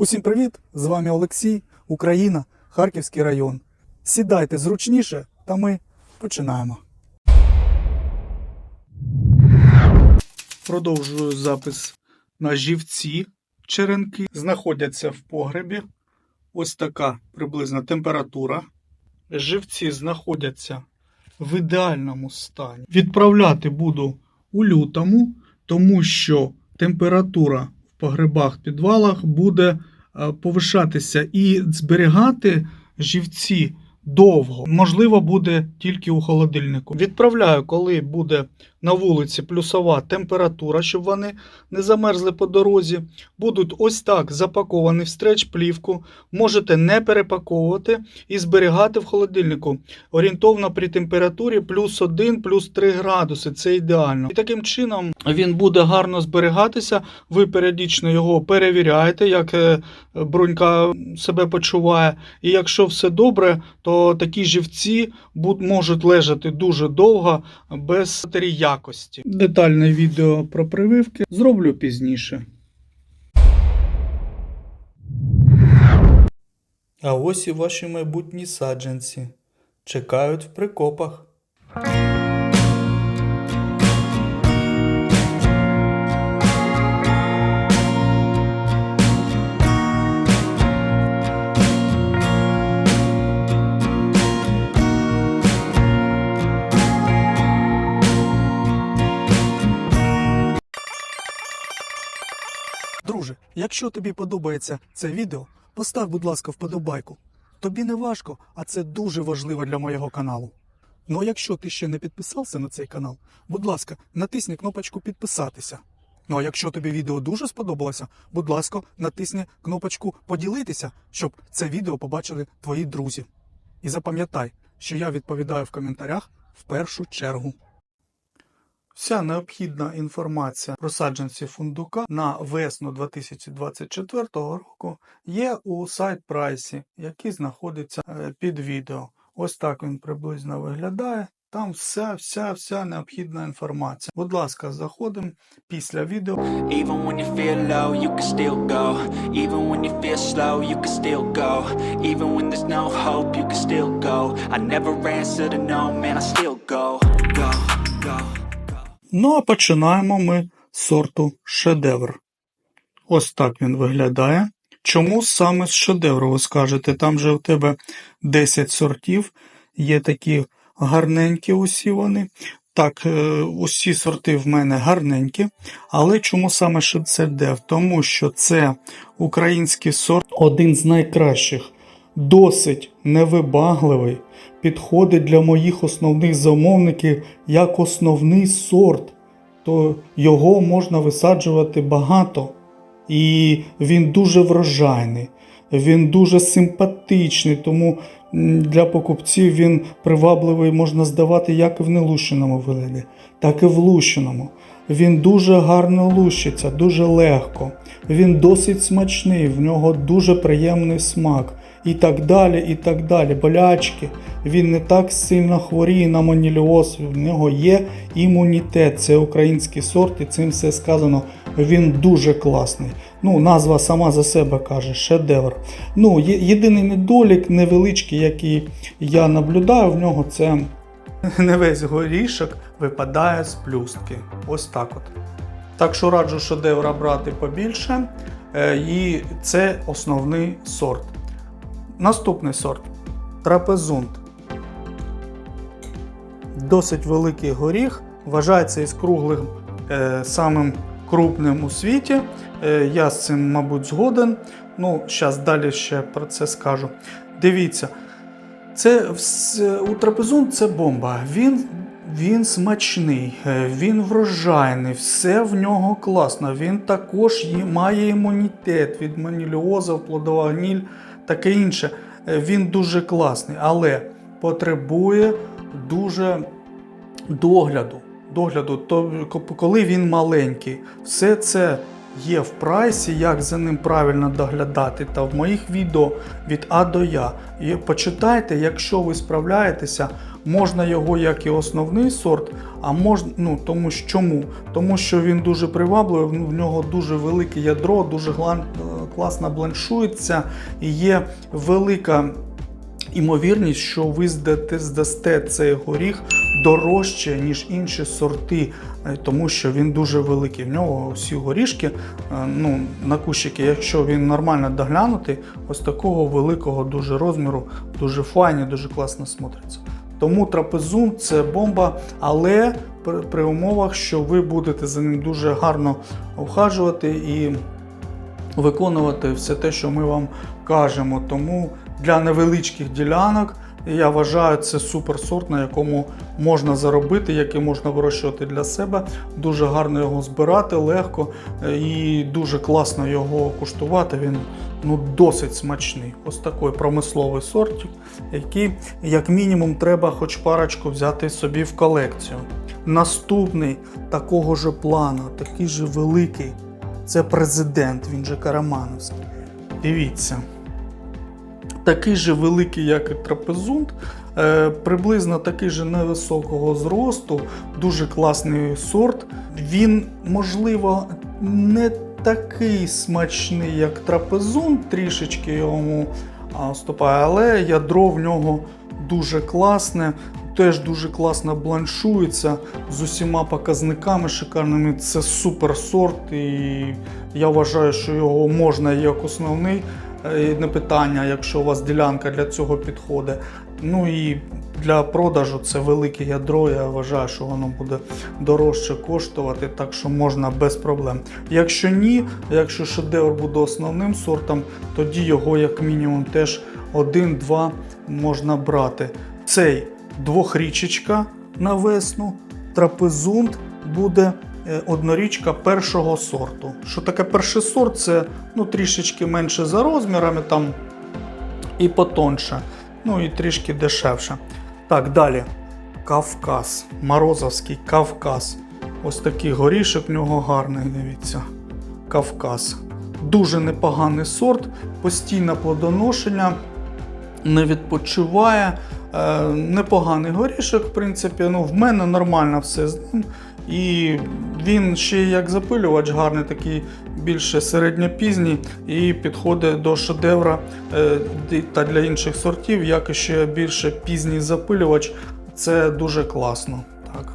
Усім привіт! З вами Олексій, Україна, Харківський район. Сідайте зручніше, та ми починаємо. Продовжую запис на живці. Черенки знаходяться в погребі. Ось така приблизна температура. Живці знаходяться в ідеальному стані. Відправляти буду у лютому, тому що температура погребах, підвалах буде е, повишатися і зберігати живці довго. Можливо, буде тільки у холодильнику. Відправляю, коли буде на вулиці плюсова температура, щоб вони не замерзли по дорозі. Будуть ось так запаковані в стреч-плівку. Можете не перепаковувати і зберігати в холодильнику. Орієнтовно при температурі плюс 1, плюс 3 градуси. Це ідеально. І таким чином він буде гарно зберігатися. Ви періодично його перевіряєте, як е, брунька себе почуває. І якщо все добре, то такі живці можуть лежати дуже довго без потері якості. Детальне відео про прививки зроблю пізніше. А ось і ваші майбутні саджанці. Чекають в прикопах. Якщо тобі подобається це відео, постав, будь ласка, вподобайку. Тобі не важко, а це дуже важливо для моєго каналу. Ну а якщо ти ще не підписався на цей канал, будь ласка, натисни кнопочку підписатися. Ну а якщо тобі відео дуже сподобалося, будь ласка, натисни кнопочку поділитися, щоб це відео побачили твої друзі. І запам'ятай, що я відповідаю в коментарях в першу чергу. Вся необхідна інформація про саджанці фундука на весну 2024 року є у сайт прайсі, який знаходиться е, під відео. Ось так він приблизно виглядає. Там вся, вся, вся необхідна інформація. Будь ласка, заходимо після відео. Even when you feel low, you can still go. Even when you feel slow, you can still go. Even when there's no hope, you can still go. I never answer to no, man, I still go. Go, go. Ну а починаємо ми з сорту шедевр. Ось так він виглядає. Чому саме з шедевру, ви скажете? Там же у тебе 10 сортів, є такі гарненькі усі вони. Так, е, усі сорти в мене гарненькі, але чому саме шедевр? Тому що це український сорт, один з найкращих, досить невибагливий, підходить для моїх основних замовників як основний сорт, то його можна висаджувати багато. І він дуже врожайний, він дуже симпатичний, тому для покупців він привабливий можна здавати як в нелущеному вигляді, так і в лущеному. Він дуже гарно лущиться, дуже легко. Він досить смачний, в нього дуже приємний смак. І так далі, і так далі. Болячки. Він не так сильно хворіє на маніліоз, в нього є імунітет. Це український сорт, і цим все сказано. Він дуже класний. Ну, назва сама за себе каже, шедевр. Ну, єдиний недолік невеличкий, який я наблюдаю в нього, це не весь горішок випадає з плюстки. Ось так от. Так що раджу шедевра брати побільше. Е, І це основний сорт. Наступний сорт трапезунт. Досить великий горіх. Вважається із круглих е, самим крупним у світі. Е, я з цим, мабуть, згоден. Ну, зараз далі ще про це скажу. Дивіться, це у трапезунт це бомба. Він, він смачний, е, він врожайний, все в нього класно. Він також має імунітет від маніліозу, плодова гніль, таке інше. Е, Він дуже класний, але потребує дуже догляду. Догляду, то коли він маленький, все це є в прайсі, як за ним правильно доглядати, та в моїх відео від А до Я. І почитайте, якщо ви справляєтеся, можна його як і основний сорт, а можна, ну тому що чому? Тому що він дуже привабливий, в нього дуже велике ядро, дуже глан- е, класно бланшується і є велика імовірність, що ви здасте, здасте цей горіх дорожче, ніж інші сорти, е, тому що він дуже великий. В нього всі горішки, е, ну, на кущики, якщо він нормально доглянутий, ось такого великого дуже розміру, дуже файні, дуже класно смотриться. Тому трапезун це бомба, але при, умовах, що ви будете за ним дуже гарно ухажувати і виконувати все те, що ми вам кажемо. Тому для невеличких ділянок я вважаю це супер сорт, на якому можна заробити, який можна вирощувати для себе. Дуже гарно його збирати, легко е, і дуже класно його куштувати. Він ну досить смачний. Ось такий промисловий сорт, який, як мінімум, треба хоч парочку взяти собі в колекцію. Наступний такого ж плану, такий же великий. Це президент, він же Карамановський. Дивіться. Такий же великий, як і трапезунт, е, приблизно такий же невисокого зросту, дуже класний сорт. Він, можливо, не такий смачний, як трапезунт, трішечки йому а, але ядро в нього дуже класне. Теж дуже класно бланшується з усіма показниками шикарними. Це супер сорт, і я вважаю, що його можна як основний не питання, якщо у вас ділянка для цього підходить. Ну і для продажу це велике ядро. Я вважаю, що воно буде дорожче коштувати, так що можна без проблем. Якщо ні, якщо шедевр буде основним сортом, тоді його як мінімум теж один-два можна брати. Цей двохрічечка на весну, трапезунт буде однорічка першого сорту. Що таке перший сорт? Це ну, трішечки менше за розмірами там і потонше, ну і трішки дешевше. Так, далі. Кавказ. Морозовський Кавказ. Ось такий горішок в нього гарний, дивіться. Кавказ. Дуже непоганий сорт, постійне плодоношення, не відпочиває. Е, непоганий горішок, в принципі. Ну, в мене нормально все з ним. І він ще як запилювач гарний, такий більше середньопізній і підходить до шедевра е, та для інших сортів, як і ще більше пізній запилювач. Це дуже класно. Так.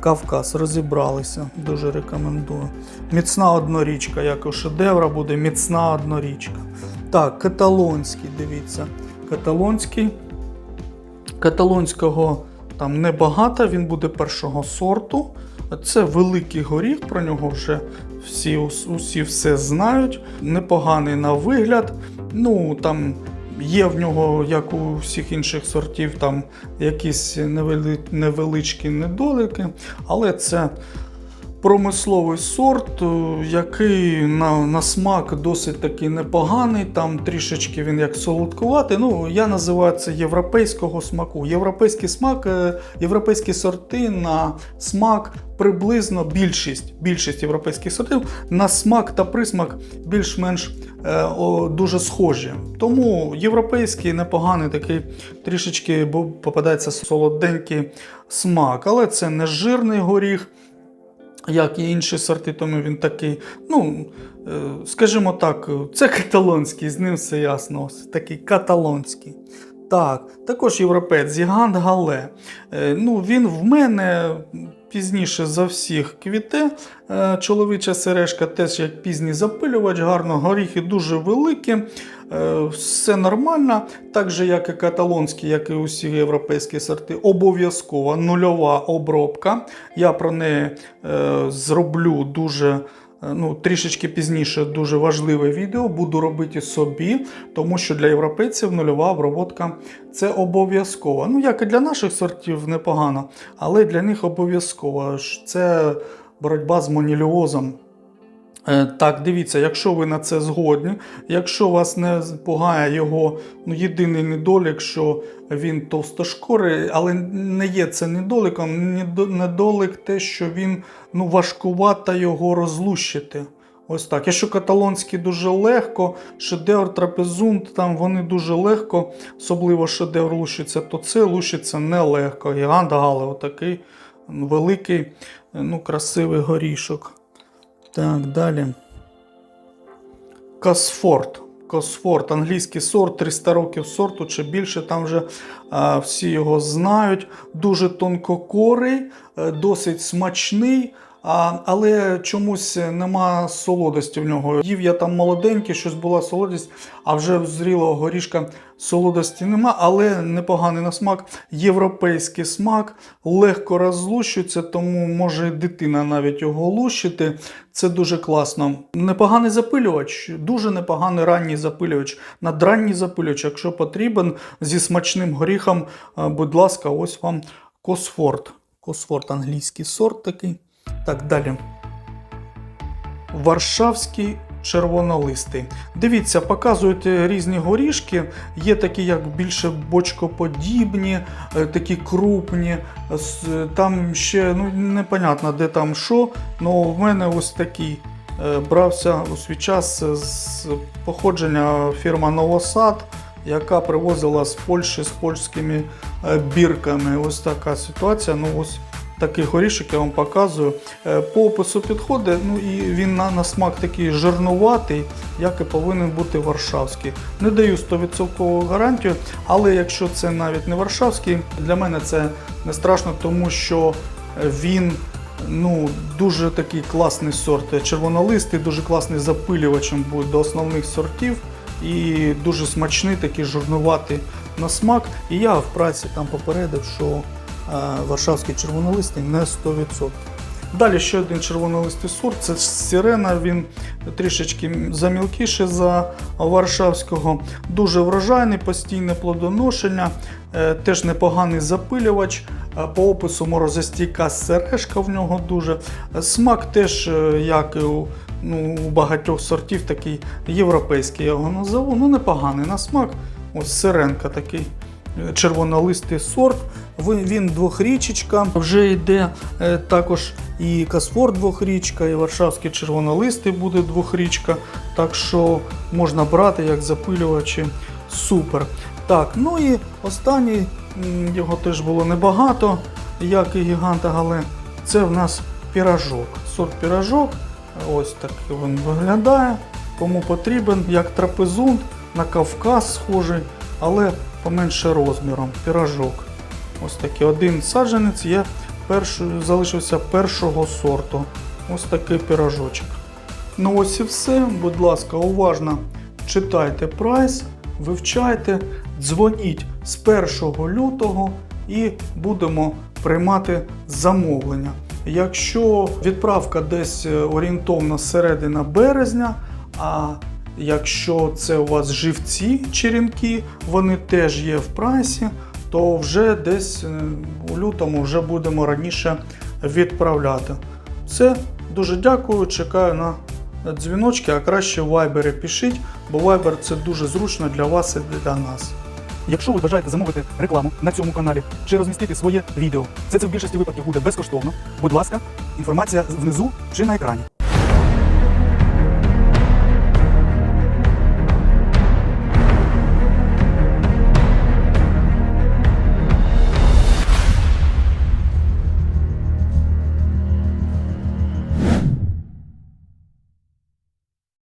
Кавказ розібралися, дуже рекомендую. Міцна однорічка, як у шедевра буде міцна однорічка. Так, каталонський, дивіться. Каталонський. Каталонського там небагато, він буде першого сорту. Це великий горіх, про нього вже всі, усі все знають. Непоганий на вигляд. Ну там є в нього, як у всіх інших сортів, там якісь невели, невеличкі недоліки, але це промисловий сорт, е, який на, на смак досить таки непоганий. Там трішечки він як солодкуватий. Ну, я називаю це європейського смаку. Європейський смак, е, європейські сорти на смак. Приблизно більшість більшість європейських сортів на смак та присмак більш-менш е, дуже схожі. Тому європейський непоганий такий трішечки бо попадається солоденький смак, але це не жирний горіх як і інші сорти, тому він такий, ну, е, скажімо так, це каталонський, з ним все ясно. Ось такий каталонський. Так, також європеєць Гігант Гале. Е, Ну, Він в мене пізніше за всіх квіте. Е, Чоловіча сережка теж як пізній запилювач, гарно, горіхи дуже великі, е, все нормально. Так же, як і каталонські, як і усі європейські сорти, обов'язкова нульова обробка. Я про неї зроблю дуже. Ну, трішечки пізніше дуже важливе відео буду робити собі, тому що для європейців нульова обробка це обов'язково. Ну, як і для наших сортів непогано, але для них обов'язково. Це боротьба з моніліозом. Е, Так, дивіться, якщо ви на це згодні, якщо вас не пугає його ну, єдиний недолік, що він товстошкорий, але не є це недоліком. Недолік те, що він ну, важкувато його розлущити. Ось так. Якщо каталонський дуже легко, шедевр трапезунд, там вони дуже легко, особливо шедевр лущиться, то це лущиться нелегко. Гігант Гале, отакий великий, ну, красивий горішок. Так, далі. Косфорд. Косфорд, англійський сорт, 300 років сорту чи більше. Там вже а, всі його знають. Дуже тонкокорий, е, досить смачний. А, але чомусь нема солодості в нього. Їв я там молоденький, щось була солодість, а вже зрілого горішка солодості нема, але непоганий на смак. Європейський смак, легко розлущується, тому може дитина навіть його лущити. Це дуже класно. Непоганий запилювач, дуже непоганий ранній запилювач. Надранній запилювач, якщо потрібен, зі смачним горіхом, е, будь ласка, ось вам Косфорд. Косфорд англійський сорт такий. Так, далі. Варшавський червонолистий. Дивіться, показують е, різні горішки. Є такі, як більше бочкоподібні, е, такі крупні. Там ще ну, непонятно, де там що. але в мене ось такий е, брався у свій час з походження фірма Новосад, яка привозила з Польщі з польськими е, бірками. Ось така ситуація. Ну, ось такий горішок я вам показую. Е, По опису підходить, ну і він на, на смак такий жирнуватий, як і повинен бути варшавський. Не даю 100% гарантію, але якщо це навіть не варшавський, для мене це не страшно, тому що він ну, дуже такий класний сорт. Червонолистий, дуже класний запилювачем буде до основних сортів. І дуже смачний, такий жирнуватий на смак. І я в праці там попередив, що варшавський червонолистий не 100%. Далі ще один червонолистий сорт це сирена. Він трішечки замілкіший за варшавського. Дуже врожайний, постійне плодоношення, е, теж непоганий запилювач. Е, По опису морозостійка сережка в нього дуже. Е, Смак теж, е, як і у, ну, у багатьох сортів, такий європейський, я його назову. Ну, непоганий на смак. Ось сиренка такий е, червонолистий сорт. Він двохрічечка. Вже йде е, також і Касфор двохрічка, і Варшавський червонолистий буде двохрічка. Так що можна брати як запилювачі. Супер. Так, ну і останній, його теж було небагато, як і гіганта Гале. Це в нас піражок. Сорт піражок. Ось так він виглядає. Кому потрібен, як трапезунд, на Кавказ схожий, але поменше розміром. Піражок. Ось такий один саджанець є першою, залишився першого сорту. Ось такий пірожочок. Ну ось і все. Будь ласка, уважно читайте прайс, вивчайте, дзвоніть з 1 лютого і будемо приймати замовлення. Якщо відправка десь е, орієнтовно середина березня, а якщо це у вас живці черенки, вони теж є в прайсі, то вже десь е, у лютому вже будемо раніше відправляти. Все, дуже дякую, чекаю на дзвіночки, а краще в Viber пишіть, бо Viber це дуже зручно для вас і для нас. Якщо ви бажаєте замовити рекламу на цьому каналі чи розмістити своє відео, це, це в більшості випадків буде безкоштовно. Будь ласка, інформація внизу чи на екрані.